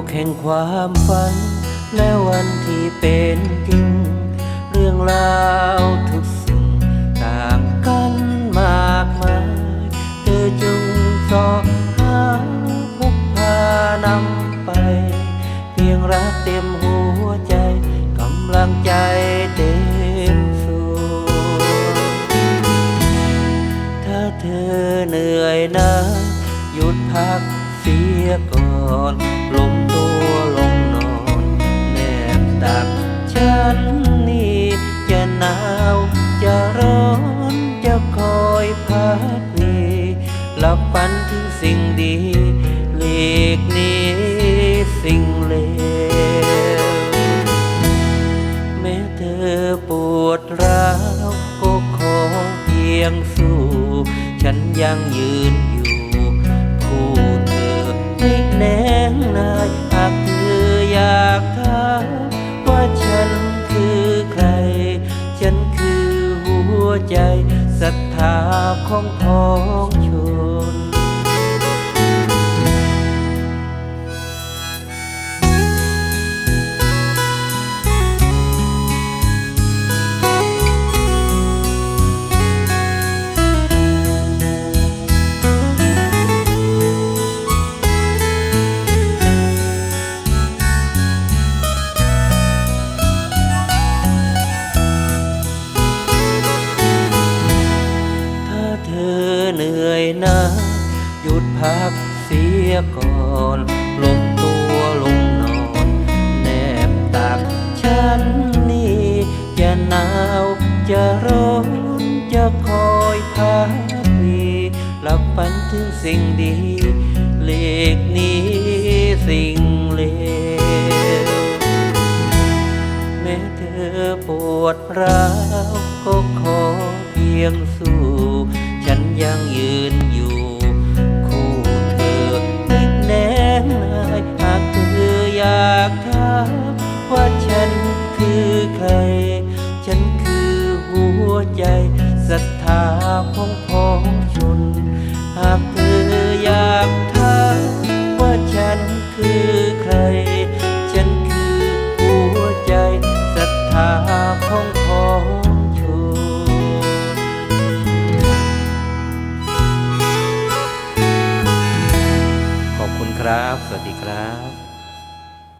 กแห่งความฝัน และวันที่เป็นจริง เรื่องราวทุกสิ่งต่างกันมากมายเธอจงสอบหาพบพานำไป เพียงรักเต็มหัวใจกำลังใจเต็มส่วนถ้าเธอเหนื่อยนะหยุดพักเสียก่อนลง ดีหลีกนี้สิ่งเลวแม้เธอปวดร้าวก็ขอเพียงสู้ ฉันยังยืนอยู่คู่เธอไม่แนงนายหากเธออยากถามว่าฉันคือใคร ฉันคือหัวใจศรัทธาของพ้อง เหนื่อยนะหยุดพักเสียก่อนลงตัวลงนอนแนบตักฉันนี่จะหนาวจะร้อนจะคอยพักวีหลับฝันถึงสิ่งดีเลกนี้สิ่งเลวแม้เธอปวดร้าวก็ขอเพียงสู้ ยังยืนอยู่ คู่เธอนิกแน่นายหากเธออยากถามว่าฉันคือใคร ฉันคือหัวใจศรัทธาของพ้องชน หากเธอ ครับ สวัสดีครับ